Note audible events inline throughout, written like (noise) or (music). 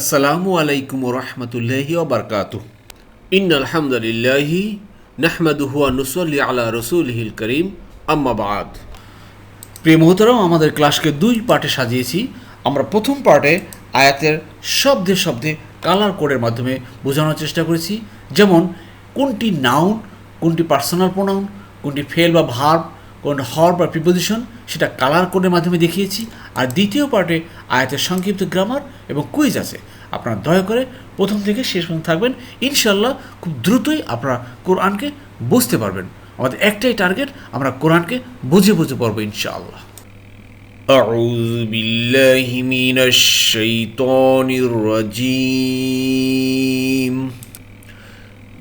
আসসালামু আলাইকুম রহমতুল্লাহি ওবরকাত ইন আলহামদুলিল্লাহি নাহমাদুহু নুসল্লি আলা রসুলহিল করিম। আম্মাবাদ প্রিয় মোহতরম আমাদের ক্লাসকে দুই পার্টে সাজিয়েছি। আমরা প্রথম পার্টে আয়াতের শব্দে শব্দে কালার কোডের মাধ্যমে বোঝানোর চেষ্টা করেছি। যেমন, কোনটি নাউন কোনটি পার্সোনাল প্রোনাউন কোনটি ফেল বা ভার্ব কোনটা হর বা প্রিপোজিশন সেটা কালার কোডের মাধ্যমে দেখিয়েছি আর দ্বিতীয় পার্টে আয়াতের সংক্ষিপ্ত গ্রামার এবং কুইজ আছে আপনারা দয়া করে প্রথম থেকে শেষ পর্যন্ত থাকবেন ইনশাল্লাহ খুব দ্রুতই আপনারা কোরআনকে বুঝতে পারবেন আমাদের একটাই টার্গেট আমরা কোরআনকে বুঝে বুঝে পড়বো ইনশাআল্লাহ أعوذ بالله من الشيطان الرجيم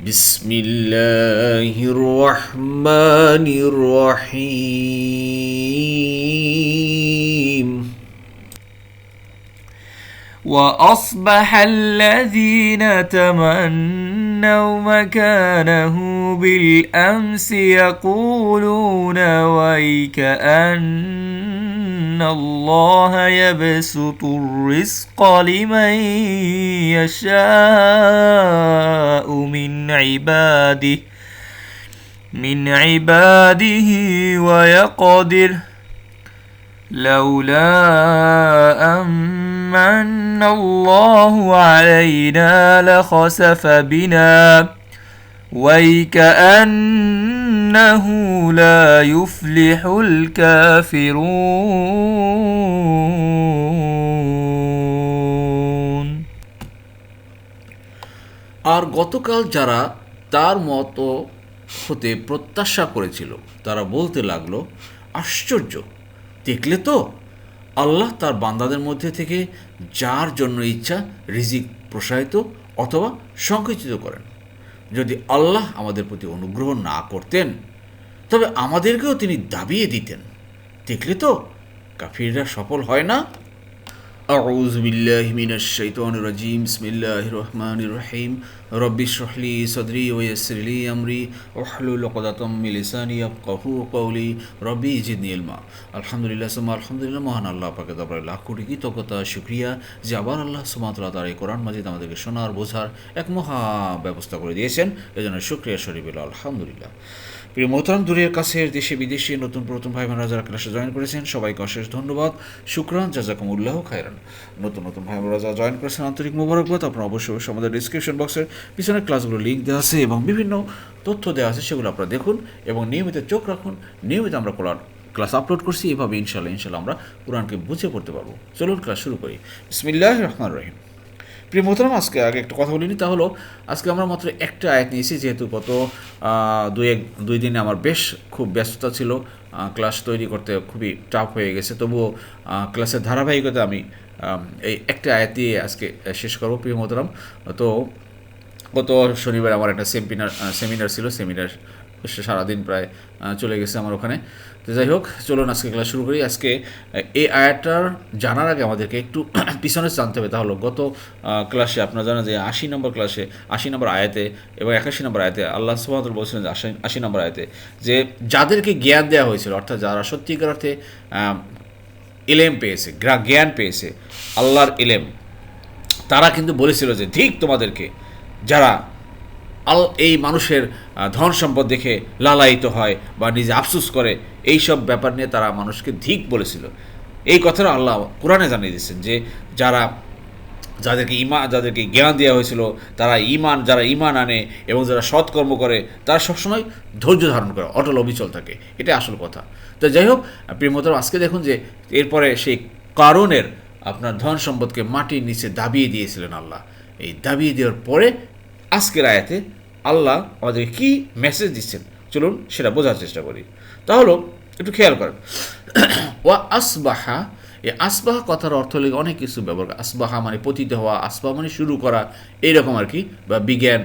بسم الله الرحمن الرحيم. وأصبح الذين تمنوا مكانه بالأمس يقولون ويك أن الله يبسط الرزق لمن يشاء من عباده من عباده ويقدر. لولا أمن الله علينا لخسف بنا ويكأنه لا يفلح الكافرون আর গতকাল যারা তার মতো হতে প্রত্যাশা করেছিল তারা বলতে লাগলো আশ্চর্য দেখলে তো আল্লাহ তার বান্দাদের মধ্যে থেকে যার জন্য ইচ্ছা রিজিক প্রসারিত অথবা সংকুচিত করেন যদি আল্লাহ আমাদের প্রতি অনুগ্রহ না করতেন, তবে আমাদেরকেও তিনি দাবিয়ে দিতেন। দেখলে তো কাফিররা সফল হয় না। أعوذ بالله من الشيطان الرجيم بسم الله الرحمن الرحيم رب اشرح لي صدري ويسر لي أمري واحلل عقدة من لساني يفقهوا قولي ربي زدني علما আলহামদুলিল্লাহ সুমা আলহামদুলিল্লাহ মহান আল্লাহ পাকে তারপরে লাখ কোটি কৃতজ্ঞতা শুক্রিয়া যে আবার আল্লাহ সুমাতলা তার এই কোরআন মাজিদ আমাদেরকে শোনার বোঝার এক মহা ব্যবস্থা করে দিয়েছেন এজন্য শুক্রিয়া শরীফ আলহামদুলিল্লাহ প্রিয় মোহতারাম, দূরের কাছের দেশে বিদেশে নতুন প্রথম ভাই বোনেরা যারা ক্লাসে জয়েন করেছেন। সবাইকে অশেষ ধন্যবাদ, শুক্রান জাজাকুম উল্লাহ খায়রান। নতুন নতুন ভাই বোনেরা যারা জয়েন করেছেন আন্তরিক মোবারকবাদ। আপনারা অবশ্যই আমাদের ডিসক্রিপশন বক্সের পিছনে ক্লাসগুলো লিঙ্ক দেওয়া আছে এবং বিভিন্ন তথ্য দেওয়া আছে, সেগুলো আপনারা দেখুন এবং নিয়মিত চোখ রাখুন। নিয়মিত আমরা কোরআন ক্লাস আপলোড করছি, এভাবে ইনশাল্লাহ ইনশাল্লাহ আমরা কোরআনকে বুঝে পড়তে পারব। চলুন ক্লাস শুরু করি। বিসমিল্লাহ রহমান রহিম। প্রিয় মোহতারাম আজকে আগে একটা কথা বলিনি তা হলো, আজকে আমরা মাত্র একটা আয়াত নিয়েছি, যেহেতু গত দুই এক, দুই দিনে আমার বেশ খুব ব্যস্ততা ছিল। ক্লাস তৈরি করতে খুবই টাফ হয়ে গেছে। তবুও ক্লাসের ধারাবাহিকতা আমি এই একটা আয়াত দিয়ে আজকে শেষ করব, প্রিয় মোহতারাম তো, গত শনিবার আমার একটা সেমিনার সেমিনার ছিল সেমিনার সারাদিন প্রায় চলে গেছে আমার ওখানে। তো যাই হোক, চলুন আজকে ক্লাস শুরু করি। আজকে এই আয়াটার জানার আগে আমাদেরকে একটু (clears throat) পিছনে জানতে হবে। তাহলে গত ক্লাসে আপনারা জানেন যে আশি নম্বর ক্লাসে, আশি নম্বর আয়াতে এবং একাশি নম্বর আয়াতে আল্লাহ সুবাহতুল বলছিলেন যে আশি আশি নম্বর আয়াতে যে যাদেরকে জ্ঞান দেওয়া হয়েছিল, অর্থাৎ যারা সত্যিকার অর্থে ইলেম পেয়েছে জ্ঞান পেয়েছে, আল্লাহর ইলেম, তারা কিন্তু বলেছিল যে, ঠিক তোমাদেরকে, যারা আল এই মানুষের ধন সম্পদ দেখে লালায়িত হয় বা নিজে আফসুস করে এই সব ব্যাপার নিয়ে তারা মানুষকে ধিক বলেছিল। এই কথাটা আল্লাহ কোরআনে জানিয়ে দিচ্ছেন যে, যারা, যাদেরকে ইমা, যাদেরকে জ্ঞান দেওয়া হয়েছিল, তারা ইমান, যারা ইমান আনে এবং যারা সৎকর্ম করে, তারা সবসময় ধৈর্য ধারণ করে, অটল অবিচল থাকে। এটা আসল কথা। তো যাই হোক প্রিয়মতর আজকে দেখুন যে, এরপরে সেই কারণের আপনার ধন সম্পদকে মাটির নিচে দাবিয়ে দিয়েছিলেন আল্লাহ। এই দাবিয়ে দেওয়ার পরে আজকের আয়াতে আল্লাহ আমাদেরকে কী মেসেজ দিচ্ছেন? চলুন সেটা বোঝার চেষ্টা করি। তাহলে একটু খেয়াল করেন। ওয়া আসবাহা, এই আসবাহা কথার অর্থ লেগে অনেক কিছু ব্যবহার করে। আসবাহা মানে পতিত হওয়া, আসবাহ মানে শুরু করা এইরকম আর কি, বা বিজ্ঞান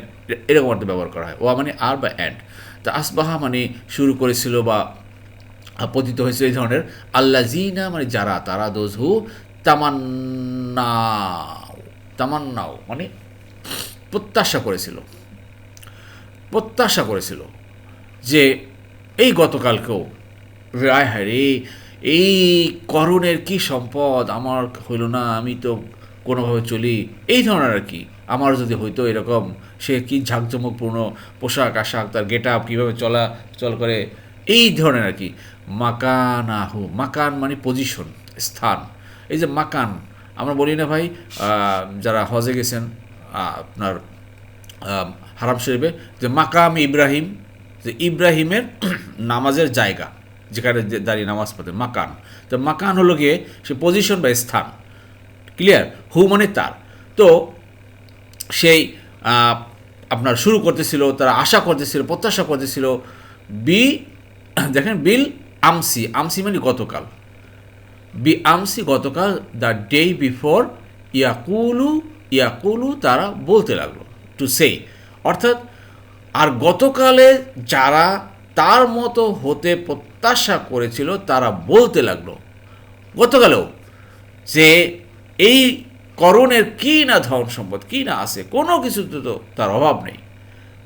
এরকম অর্থে ব্যবহার করা হয়। ওয়া মানে আর বা অ্যান্ড তা আসবাহা মানে শুরু করেছিল বা পতিত হয়েছিল এই ধরনের। আল্লা জিনা মানে যারা, তারা দোজ হু তামান্নাও তামান্নাও মানে প্রত্যাশা করেছিল। প্রত্যাশা করেছিল যে এই গতকালকেও রায় হায় রে এই করণের কি সম্পদ? আমার হইল না আমি তো কোনোভাবে চলি। এই ধরনের আর কি। আমার যদি হইতো এরকম সে কি ঝাঁকজমকপূর্ণ পোশাক আশাক তার গেট আপ কীভাবে চলা চল করে? এই ধরনের আর কি। মাকানাহু মাকান মানে পজিশন স্থান। এই যে মাকান আমরা বলি না ভাই আহ, যারা হজে গেছেন আহ, আপনার হারাম শরীফে যে মাকাম ইব্রাহিম, যে ইব্রাহিমের (clears throat) নামাজের জায়গা, যেখানে দাঁড়িয়ে নামাজ পড়তে মাকান। তো মাকান হলো গিয়ে সে পজিশন বা স্থান ক্লিয়ার হু মানে তার। তো সেই আপনার শুরু করতেছিল, তারা আশা করতেছিল, প্রত্যাশা করতেছিল, বি, (clears throat) দেখেন, বিল আমসি আমসি মানে গতকাল। বি আমসি গতকাল দ্য ডে বিফোর ইয়াকুলু ইয়াকুলু তারা বলতে লাগল টু সে অর্থাৎ, আর গতকালে যারা তার মতো হতে প্রত্যাশা করেছিল, তারা বলতে লাগল, গতকালেও, যে এই করণের কি না ধন সম্পদ, কী না আছে, কোনো কিছুতে তো তার অভাব নেই।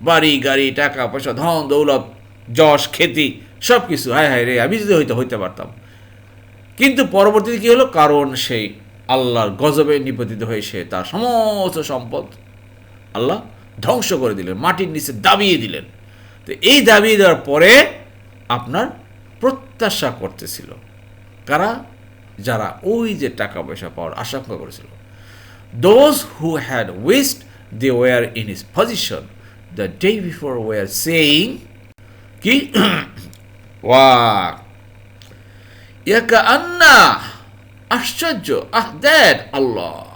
বাড়ি, গাড়ি, টাকা, পয়সা, ধন, দৌলত, যশ খ্যাতি সব কিছু হায় হায় রে, আমি যদি হইতে হইতে পারতাম। কিন্তু পরবর্তীতে কী হলো? কারণ সেই আল্লাহর গজবে নিপতিত হয়ে সে তার সমস্ত সম্পদ আল্লাহ ধ্বংস করে দিলেন, মাটির নিচে দাবিয়ে দিলেন। তো এই দাবিয়ে দেওয়ার পরে আপনার প্রত্যাশা করতেছিল। কারা? যারা ওই যে টাকা পয়সা পাওয়ার আশঙ্কা করেছিল। Those who had wished they were in his position the day before were saying কি ওয়া ইয়াকা আন্না আশ্চর্য। Ah that Allah.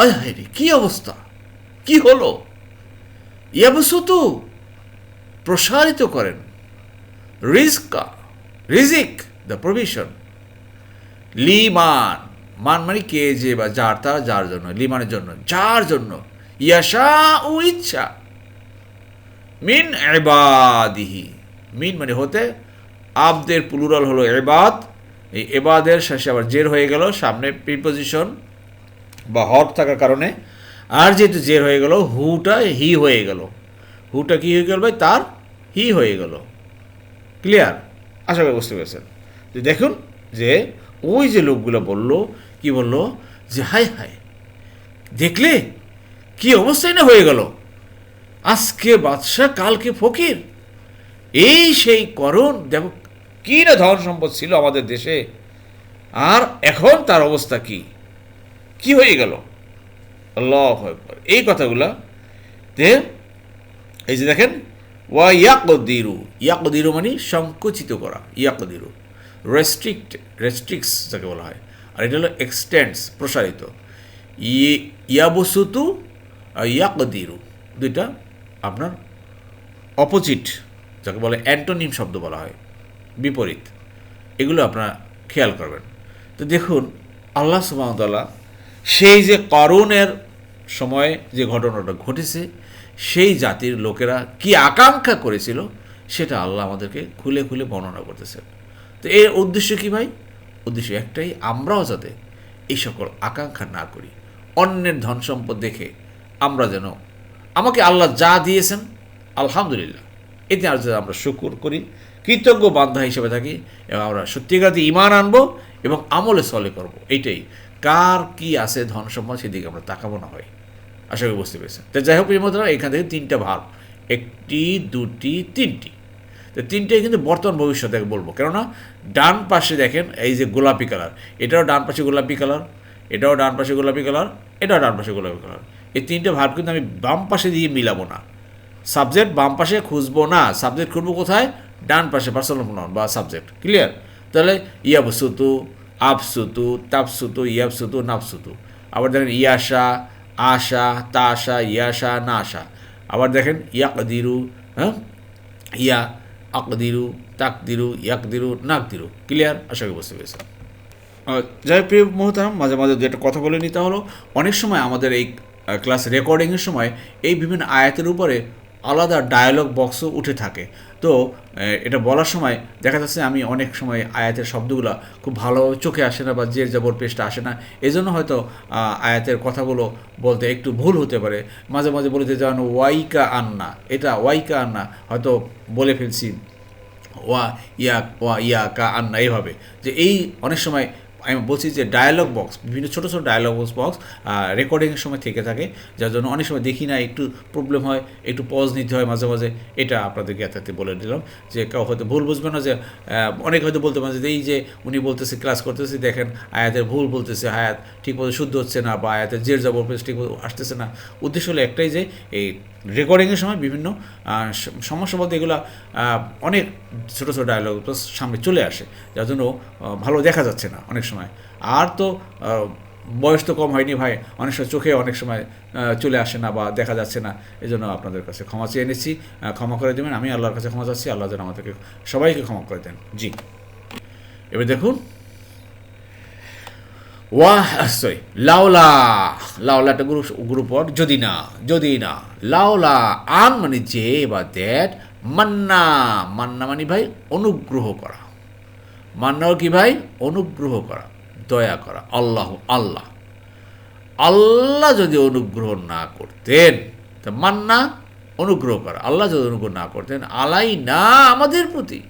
আয় হায় রে, কি অবস্থা? কি হলো? ইয়াবসুতু, প্রসারিত করেন। রিজকা, রিজিক, দ্য প্রভিশন। লিমান, মান মানে কে যে বা যার, তার, যার জন্য, লিমানের জন্য, যার জন্য। ইয়াশা ও ইচ্ছা। মিন এবাদিহি মিন মানে হতে, আবদের প্লুরাল হলো এবাদ এই এবাদের শেষে আবার জের হয়ে গেল, সামনে প্রিপোজিশন বা হট থাকার কারণে। আর যেহেতু জের হয়ে গেল, হুটা হি হয়ে গেল। হুটা কি হয়ে গেল ভাই? তার হি হয়ে গেল। ক্লিয়ার আশা করি বুঝতে পেরেছেন। যে দেখুন যে ওই যে লোকগুলো বলল, কি বলল? যে হাই হাই দেখলে কি অবস্থায় না হয়ে গেল? আজকে বাদশাহ, কালকে ফকির। এই সেই করণ, দেখো কি না ধন সম্পদ ছিল আমাদের দেশে? আর এখন তার অবস্থা কি? কি হয়ে গেল? আল্লাহ। এই কথাগুলা তে এই যে দেখেন, ওয়া ইয়াকদিরু। ইয়াকদিরু মানে সংকুচিত করা। ইয়াকদিরু। রেস্ট্রিক্ট রেস্ট্রিক্টস যাকে বলা হয়। আর এটা হলো এক্সটেন্স প্রসারিত। ইয়াবসুতু আর ইয়াকদিরু। দুইটা আপনার অপোজিট যাকে বলে অ্যান্টোনিম শব্দ বলা হয়। বিপরীত। এগুলো আপনারা খেয়াল করবেন। তো দেখুন, আল্লাহ সুবাহতাল্লাহ সেই যে করণের সময় যে ঘটনাটা ঘটেছে, সেই জাতির লোকেরা কি আকাঙ্ক্ষা করেছিল, সেটা আল্লাহ আমাদেরকে খুলে খুলে বর্ণনা করতেছেন। তো এর উদ্দেশ্য কি ভাই? উদ্দেশ্য একটাই, আমরাও যাতে এই সকল আকাঙ্ক্ষা না করি। অন্যের ধন সম্পদ দেখে আমরা যেন, আমাকে আল্লাহ যা দিয়েছেন, আলহামদুলিল্লাহ। এতে আর আমরা শুকুর করি কৃতজ্ঞ বান্ধা হিসেবে থাকি এবং আমরা সত্যিকারতে ইমান আনব এবং আমলে সলে করব। এইটাই। কার কি আছে ধন সম্পদ সেদিকে আমরা তাকাবো না হয় আশা করি বুঝতে পেরেছেন। তো যাই হোক প্রিয়মতরা এখান থেকে তিনটা ভাব একটি, দুটি, তিনটি। তো তিনটেই কিন্তু বর্তমান ভবিষ্যৎ ভবিষ্যতে বলব। কেননা ডান পাশে দেখেন এই যে গোলাপি কালার। এটাও ডান পাশে গোলাপি কালার, এটাও ডান পাশে গোলাপি কালার, এটাও ডান পাশে গোলাপি কালার। এই তিনটে ভাব কিন্তু আমি বাম পাশে দিয়ে মিলাবো না। সাবজেক্ট বাম পাশে খুঁজবো না। সাবজেক্ট খুঁজবো কোথায়? ডান পাশে পার্সোনাল প্রোনাউন বা সাবজেক্ট ক্লিয়ার তাহলে ইয়াবসুতু আবসুতু তাপসুতু ইয়াবসুতু নাফসুতু আবার দেখেন ইয়াশা, আশা, তাশা, ইয়াশা, নাশা। আবার দেখেন ইয়াকদিরু হ্যাঁ? ইয়া, আকদিরু, তাকদিরু, ইয়াকদিরু, নাকদিরু। ক্লিয়ার আশা করি বুঝতে পেরেছেন। যাই প্রিয় মহতারাম, মাঝে মাঝে দু একটা কথা বলে নিতে হলো। অনেক সময় আমাদের এই ক্লাস রেকর্ডিংয়ের সময় এই বিভিন্ন আয়াতের উপরে আলাদা ডায়ালগ বক্সও উঠে থাকে। তো এটা বলার সময় দেখা যাচ্ছে আমি অনেক সময় আয়াতের শব্দগুলো খুব ভালো চোখে আসে না বা জের জাবর পেস্টটা আসে না। এই জন্য হয়তো আয়াতের কথাগুলো বলতে একটু ভুল হতে পারে। মাঝে মাঝে বলতে যান ওয়াইকা আন্না। এটা ওয়াইকা আন্না, হয়তো বলে ফেলছি। ওয়া ইয়া ওয়া ইয়া কা আন্না এইভাবে যে এই অনেক সময় আমি বলছি যে ডায়ালগ বক্স বিভিন্ন ছোটো ছোটো ডায়ালগ বক্স বক্স রেকর্ডিংয়ের সময় থেকে থাকে, যার জন্য অনেক সময় দেখি না, একটু প্রবলেম হয়, একটু পজ নিতে হয় মাঝে মাঝে, এটা আপনাদেরকে এত বলে দিলাম, যে কেউ হয়তো ভুল বুঝবে না যে অনেক হয়তো বলতে পারে যে, এই যে উনি বলতেছে ক্লাস করতেছে, দেখেন আয়াতের ভুল বলতেছে, আয়াত ঠিকমতো শুদ্ধ হচ্ছে না, বা আয়াতের জের জবর ঠিক আসতেছে না। উদ্দেশ্য হলো একটাই যে, এই রেকর্ডিংয়ের সময় বিভিন্ন সমস্যা বলতে এগুলো অনেক ছোটো ছোটো ডায়লগ সামনে চলে আসে। যার জন্য ভালো দেখা যাচ্ছে না অনেক সময়। আর তো বয়স তো কম হয়নি ভাই, অনেক সময় চোখে অনেক সময় চলে আসে না বা দেখা যাচ্ছে না। এই জন্য আপনাদের কাছে ক্ষমা চেয়ে এনেছি ক্ষমা করে দেবেন। আমি আল্লাহর কাছে ক্ষমা চাচ্ছি, আল্লাহ যেন আমাদেরকে সবাইকে ক্ষমা করে দেন। জি। এবার দেখুন ওয়াহ সরি লাউলা লাউলা একটা গ্রুপ গ্রুপ ওয়ার্ড, যদি না যদি না লাউলা আন মানে যে বা দ্যাট, মান্না মান্না মানে ভাই অনুগ্রহ করা। মান্নাও কি ভাই? অনুগ্রহ করা, দয়া করা, আল্লাহ আল্লাহ। আল্লাহ যদি অনুগ্রহ না করতেন, তা মান্না অনুগ্রহ করা, আল্লাহ যদি অনুগ্রহ না করতেন আলাই না আমাদের প্রতি।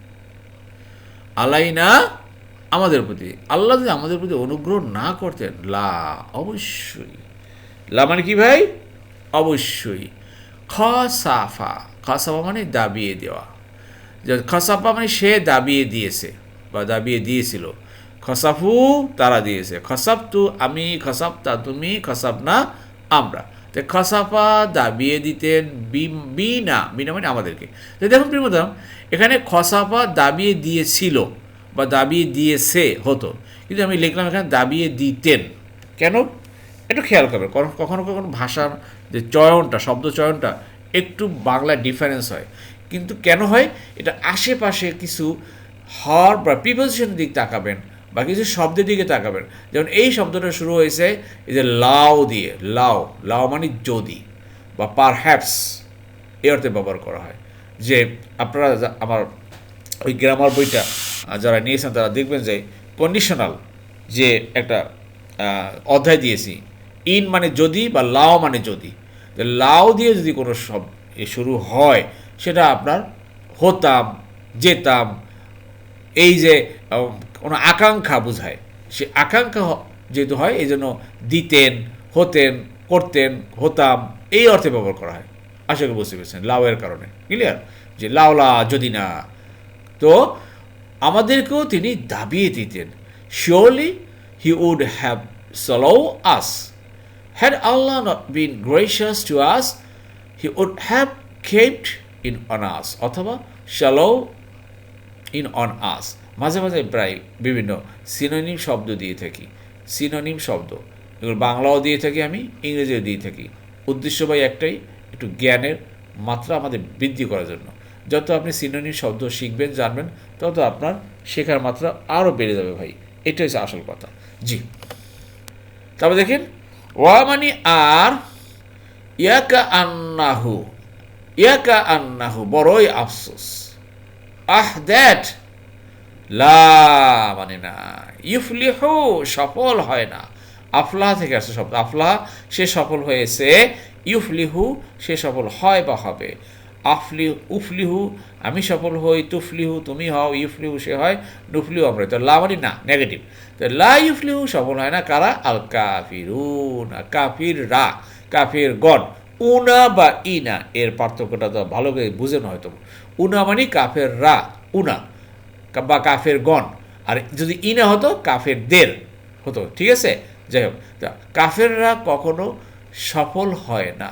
আলাই না আমাদের প্রতি আল্লাহ যদি আমাদের প্রতি অনুগ্রহ না করতেন লা অবশ্যই। লা মানে কি ভাই? অবশ্যই। খসাফা খসাফা মানে দাবিয়ে দেওয়া। খসাফা মানে সে দাবিয়ে দিয়েছে বা দাবিয়ে দিয়েছিল। খসাফু তারা দিয়েছে। খসাব তু আমি খসাব তা তুমি খসাব না আমরা। তো খসাফা দাবিয়ে দিতেন বি- বিনা বিনা মানে আমাদেরকে। তো দেখুন প্রিয়তম এখানে খসাফা দাবিয়ে দিয়েছিল। বা দাবিয়ে দিয়েছে হতো। কিন্তু আমি লিখলাম এখানে দাবিয়ে দিতেন। কেন? একটু খেয়াল করবে কখনো কখনো ভাষার যে চয়নটা, শব্দ চয়নটা একটু বাংলা ডিফারেন্স হয়। কিন্তু কেন হয়? এটা আশেপাশে কিছু হর বা প্রিপোজিশন দিক তাকাবেন বা কিছু শব্দের দিকে তাকাবেন। যেমন এই শব্দটা শুরু হয়েছে এই যে লাও দিয়ে, লাও লাও মানে যদি বা পার হ্যাপস এই অর্থে ব্যবহার করা হয়। যে আপনারা আমার ওই গ্রামার বইটা যারা নিয়েছেন তারা দেখবেন যে কন্ডিশনাল যে একটা অধ্যায় দিয়েছি ইন মানে যদি বা লাও মানে যদি লাও দিয়ে যদি কোনো সব শুরু হয়, সেটা আপনার হতাম, যেতাম, এই যে কোনো আকাঙ্ক্ষা বোঝায়, সে আকাঙ্ক্ষা যেহেতু হয়, এই জন্য দিতেন, হতেন, করতেন, হতাম, এই অর্থে ব্যবহার করা হয়। আশা করি বুঝতে পেরেছেন লাউয়ের কারণে ক্লিয়ার যে লাউলা যদি না, তো আমাদেরকেও তিনি দাবিয়ে দিতেন। Surely he would have swallowed us had Allah not been gracious to us he would have kept in on us অথবা শ্যালো ইন অন আস মাঝে মাঝে প্রায় বিভিন্ন সিনোনিম শব্দ দিয়ে থাকি। সিনোনিম শব্দ। এগুলো বাংলাও দিয়ে থাকি আমি, ইংরেজিও দিয়ে থাকি। উদ্দেশ্য ভাই একটাই, একটু জ্ঞানের মাত্রা আমাদের বৃদ্ধি করার জন্য। যত আপনি সিনোনিম শব্দ শিখবেন, জানবেন, তত আপনার শেখার মাত্রা আরও বেড়ে যাবে ভাই। এটা হচ্ছে আসল কথা। জি। তারপর দেখেন, ওয়া মানে আর, ইয়াকা আন্নাহু ইয়াকা আন্নাহু, বড়ই আফসোস। আহ, দ্যাট, লা মানে না, ইউফলিহু, সফল হয় না। আফলাহ থেকে আসছে শব্দ। আফলাহ, সে সফল হয়েছে, ইউফলিহু, সে সফল হয় বা হবে। আফলি, উফলিহু, আমি সফল হই, তুফলিহু, তুমি হও, ইউফলিহু, সে হয়, নুফলিহু, আমরা। তো লা মানে না নেগেটিভ তো লা ইউফলিহু, সফল হয় না, কারা? আল কাফিরুন কাফির রা কাফির গণ। উনা বা ইনা, এর পার্থক্যটা তো ভালো করে বুঝে না হয়তো। উনা মানে কাফের রা উনা, বা কাফের গণ। আর যদি ইনা হতো কাফের দের হতো, ঠিক আছে? যাই হোক কাফেররা কখনো সফল হয় না।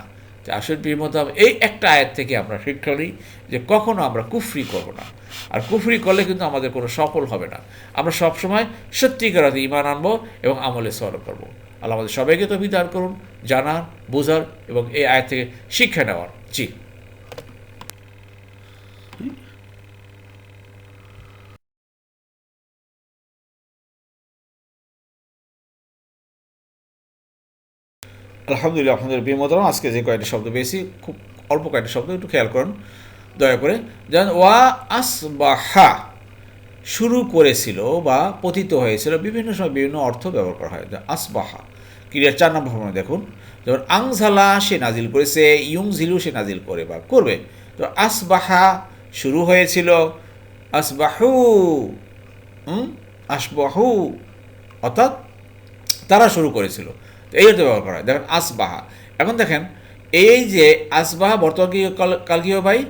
তা আসল প্রিয়মতাম এই একটা আয়াত থেকে আমরা শিক্ষা নিই যে কখনো আমরা কুফরি করব না। আর কুফরি করলে কিন্তু আমাদের কোনো সফল হবে না। আমরা সবসময় সত্যিকার হাতে ইমান আনব এবং আমলে সরব করব। আল্লাহ আমাদের সবাইকে তো বিদার করুন জানার বোঝার এবং এই আয়াত থেকে শিক্ষা নেওয়ার। জি। আলহামদুলিল্লাহ আপনাদের বিমতন আজকে যে কয়েকটি শব্দ পেয়েছি, খুব অল্প কয়েকটি শব্দ, একটু খেয়াল করুন, দয়া করে। যেমন, ওয়া আসবাহা শুরু করেছিল বা পতিত হয়েছিল, বিভিন্ন সময় বিভিন্ন অর্থ ব্যবহার করা হয়। আসবাহা, ক্রিয়ার চার নম্বর ফর্মে দেখুন। যেমন আংঝালা সে নাজিল করেছে ইউং ঝিলু সে নাজিল করে বা করবে। তো আসবাহা শুরু হয়েছিল, আসবাহু আসবাহু, অর্থাৎ তারা শুরু করেছিল। এই অর্থে ব্যবহার করা হয় দেখেন আসবাহা। এখন দেখেন, এই যে আসবাহা বর্তমান কি কাল- কি ভাই?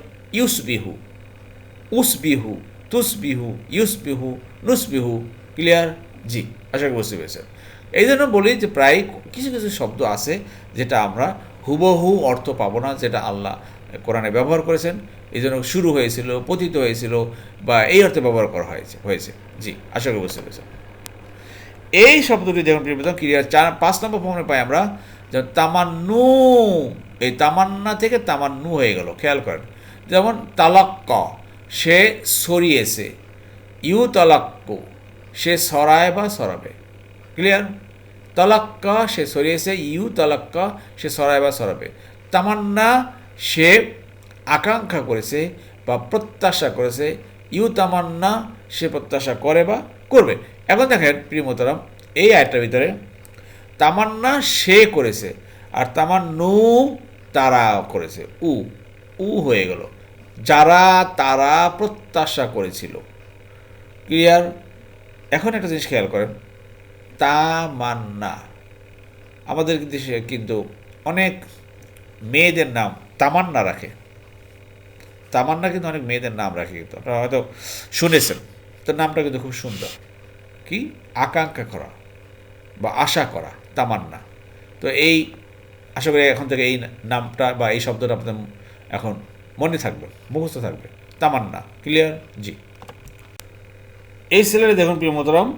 বিহু ইউস বিহু নুস বিহু ক্লিয়ার জি, আশা করি বুঝতে পেরেছেন। এই জন্য বলি যে প্রায় কিছু কিছু শব্দ আছে যেটা আমরা হুবহু অর্থ পাবো না, যেটা আল্লাহ কোরআনে ব্যবহার করেছেন। এই জন্য শুরু হয়েছিল, পতিত হয়েছিল বা এই অর্থে ব্যবহার করা হয়েছে হয়েছে। জি, আশা করি বুঝতে পেরেছেন। এই শব্দটি যখন প্রিয়তম ক্রিয়ার চার, পাঁচ নম্বর ফর্মে পাই আমরা যেমন তামান্নু, এই তামান্না থেকে তামান্নু হয়ে গেল, খেয়াল করেন। যেমন, তালাক্ক, সে সরিয়েছে, ইউ তালাক্কু, সে সরায় বা সরাবে। ক্লিয়ার? তালাক্কা, সে সরিয়েছে, ইউ তালাক্কা, সে সরায় বা সরাবে। তামান্না, সে আকাঙ্ক্ষা করেছে বা প্রত্যাশা করেছে, ইউ তামান্না, সে প্রত্যাশা করে বা করবে। এখন দেখেন প্রিয় মোতারাম এই আয়টার ভিতরে, তামান্না সে করেছে, আর তামান্নু তারা করেছে। উ উ হয়ে গেল। যারা তারা প্রত্যাশা করেছিল। ক্লিয়ার? এখন একটা জিনিস খেয়াল করেন। তামান্না। আমাদের দেশে কিন্তু অনেক মেয়েদের নাম তামান্না রাখে। তামান্না কিন্তু অনেক মেয়েদের নাম রাখে কিন্তু। আপনারা হয়তো শুনেছেন। তো নামটা কিন্তু খুব সুন্দর। কি? আকাঙ্ক্ষা করা বা আশা করা, তামান্না। তো এই, আশা করি এখন থেকে এই নামটা বা এই শব্দটা আপনাদের এখন মনে থাকবে, মুখস্থ থাকবে। তামান্না, ক্লিয়ার? জি। এই সেলের দেখুন প্রিয় মোতরম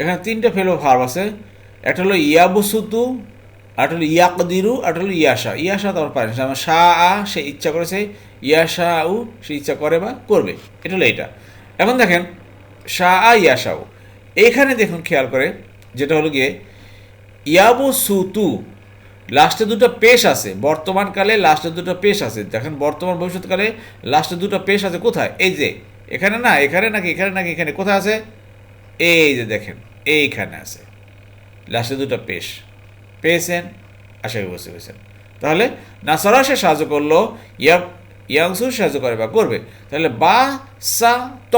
এখানে তিনটা ফেলো ভার্ব আছে। একটা হলো ইয়াবসুতু একটা হলো ইয়াকদিরু একটা হলো ইয়াশা। ইয়াশা তারপর পারে যেমন শাহ আ, সে ইচ্ছা করেছে ইয়াশা, উ, সে ইচ্ছা করে বা করবে। এটা হলো এটা। এখন দেখেন শাহ আ, ইয়াশা, উ। এইখানে দেখুন খেয়াল করে, যেটা হলো গিয়ে ইয়াবু সুতু লাস্টে দুটো পেশ আছে বর্তমানকালে লাস্টে দুটো পেশ আছে, দেখেন বর্তমান ভবিষ্যৎকালে লাস্টে দুটো পেশ আছে কোথায়? এই যে, এখানে না, এখানে নাকি এখানে নাকি, এখানে কোথায় আছে? এই যে দেখেন, এইখানে আছে লাস্টে দুটো পেশ, পেয়েছেন? আশা করি বুঝতে পেরেছেন। তাহলে নাসরা সে সাহায্য করল ইয়া ইয়াংসু সাহায্য করে বা করবে। তাহলে বা, সা, ত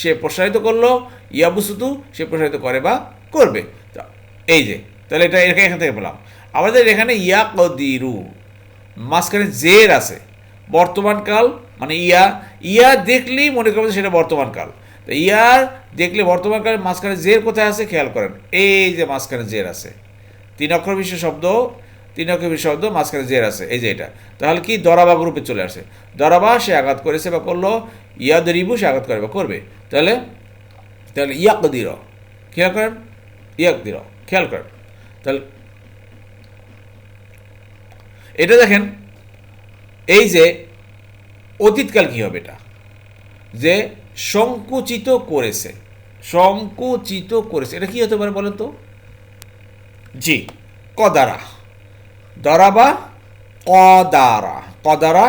সে প্রসারিত করল ইয়াবুসুতু সে প্রসারিত করে বা করবে। এই যে, তাহলে এটা এখানে এখান থেকে পেলাম। আমাদের এখানে ইয়া কদিরু, মাঝখানে জের আছে। বর্তমানকাল মানে ইয়া ইয়া দেখলেই মনে করবেন সেটা বর্তমানকাল তো ইয়ার দেখলে বর্তমানকালের মাঝখানে জের কোথায় আছে? খেয়াল করেন, এই যে মাঝখানে জের আছে। তিন অক্ষর বিশ্ব শব্দ, তিন অক্ষর বিশ্ব শব্দ, মাঝখানে জের আছে, এই যে এটা। তাহলে কি দরাবা গ্রুপে চলে আসে? দরাবা, সে আঘাত করেছে বা করল ইয়াদ রিবু সে আঘাত করে বা করবে। তাহলে তাহলে ইয়াক দির খেয়াল করেন? ইয়াক দির খেয়াল করেন। তাহলে এটা দেখেন, এই যে অতীতকাল কী হবে এটা? যে সংকুচিত করেছে সংকুচিত করেছে। এটা কি হতে পারে বলেন তো? জি, কদারা। দরাবা কদারা। কদারা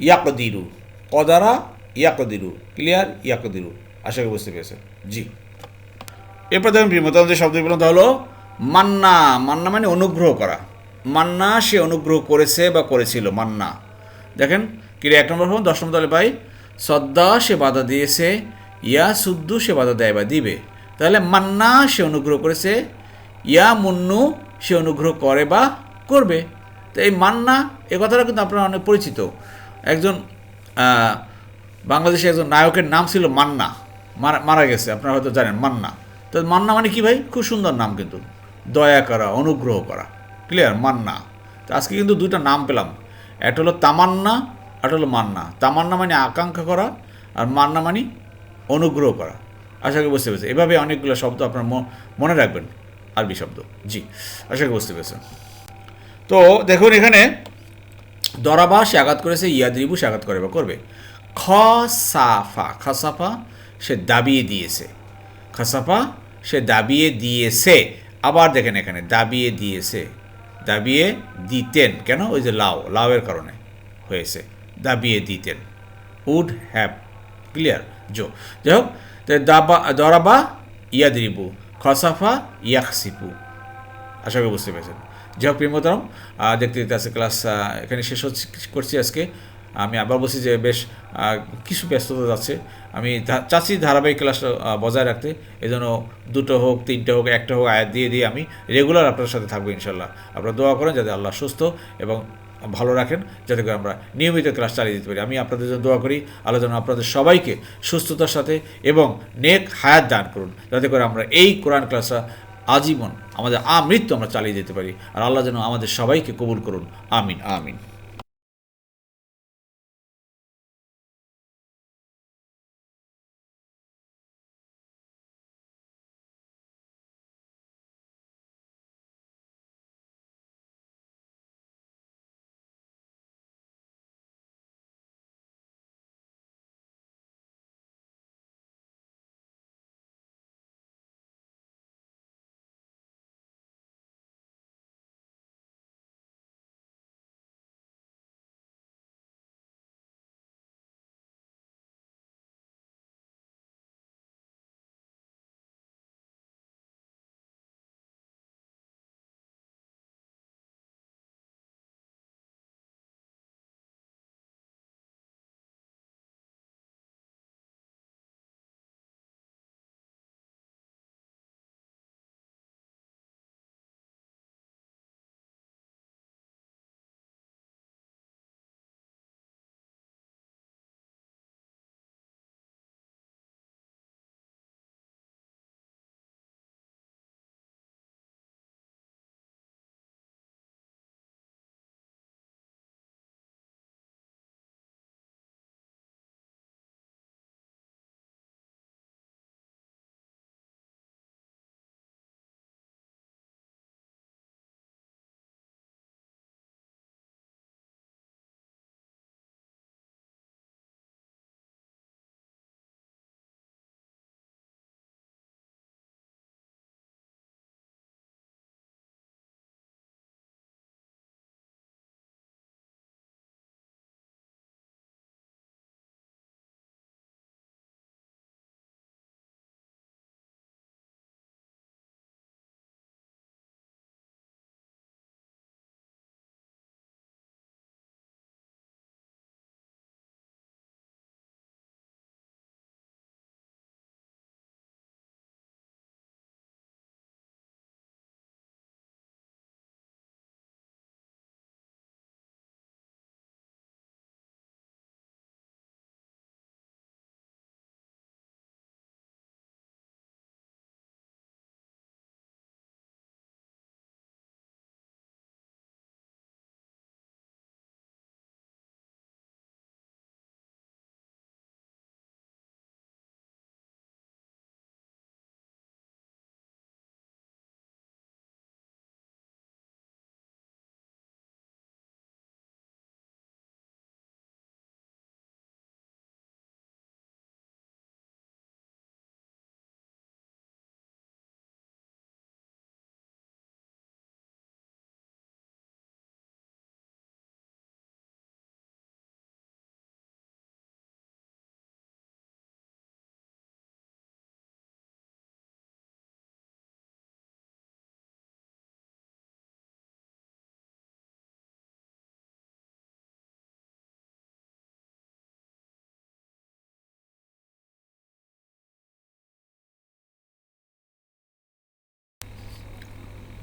ইয়াকদিরু। কদারা ইয়াকদিরু। ক্লিয়ার? ইয়াকদিরু। আশা করি বুঝতে পেরেছেন। জি। এরপর দেখুন প্রিয়মতাদের শব্দ বলতে হলো, মান্না মান্না মানে অনুগ্রহ করা। মান্না সে অনুগ্রহ করেছে বা করেছিল, মান্না। দেখেন কিরে এক নম্বর হন দশ নম্বর তাহলে ভাই, সদ্দা সে বাধা দিয়েছে, ইয়া সুদ্দু সে বাধা দেয় বা দিবে। তাহলে মান্না সে অনুগ্রহ করেছে, ইয়া মুন্নু সে অনুগ্রহ করে বা করবে। তো এই মান্না, এ কথাটা কিন্তু আপনারা অনেক পরিচিত। একজন বাংলাদেশে একজন নায়কের নাম ছিল মান্না। মারা মারা গেছে, আপনারা হয়তো জানেন, মান্না। তো মান্না মানে কি ভাই? খুব সুন্দর নাম কিন্তু। দয়া করা, অনুগ্রহ করা। ক্লিয়ার মান্না। তো আজকে কিন্তু দুইটা নাম পেলাম। একটা হলো তামান্না, একটা হলো মান্না। তামান্না মানে আকাঙ্ক্ষা করা, আর মান্না মানে অনুগ্রহ করা। আশা করি বুঝতে পেরেছেন। এভাবে অনেকগুলো শব্দ আপনার মনে রাখবেন। আরবি শব্দ। জি, আশা করি বুঝতে পেরেছেন। তো দেখুন এখানে দরাবা সে আঘাত করেছে, ইয়াদ্রিবু সে আঘাত করে বা করবে। খ খসাফা খসাফা সে দাবিয়ে দিয়েছে। খাসাফা সে দাবিয়ে দিয়েছে। আবার দেখেন এখানে দাবিয়ে দিয়েছে। দাবিয়ে দিতেন কেন? ওই যে লাউ লাউয়ের কারণে হয়েছে। দাবিয়ে দিতেন। উড হ্যাভ ক্লিয়ার জো। যাই হোক দাবা দরাবা ইয়াদ্রিবু। খসাফা ইয়াকসিপু আশা করি বুঝতে পেরেছেন। যাই হোক প্রিয় মোহতারাম, দেখতে দেখতে আজকে ক্লাস এখানে শেষ হচ্ছে করছি আজকে। আমি আবার বলছি যে বেশ কিছু ব্যস্ততা যাচ্ছে। আমি চাচ্ছি ধারাবাহিক ক্লাসটা বজায় রাখতে। এই জন্য দুটো হোক, তিনটে হোক, একটা হোক আয়াত দিয়ে দিয়ে আমি রেগুলার আপনার সাথে থাকব ইনশাল্লাহ। আপনারা দোয়া করেন যাতে আল্লাহ সুস্থ এবং ভালো রাখেন, যাতে করে আমরা নিয়মিত ক্লাস চালিয়ে দিতে পারি। আমি আপনাদের জন্য দোয়া করি, আল্লাহ যেন আপনাদের সবাইকে সুস্থতার সাথে এবং নেক হায়াত দান করুন, যাতে করে আমরা এই কোরআন ক্লাসটা আজীবন আমাদের আমৃত্যু আমরা চালিয়ে যেতে পারি। আর আল্লাহ যেন আমাদের সবাইকে কবুল করুন। আমিন আমিন।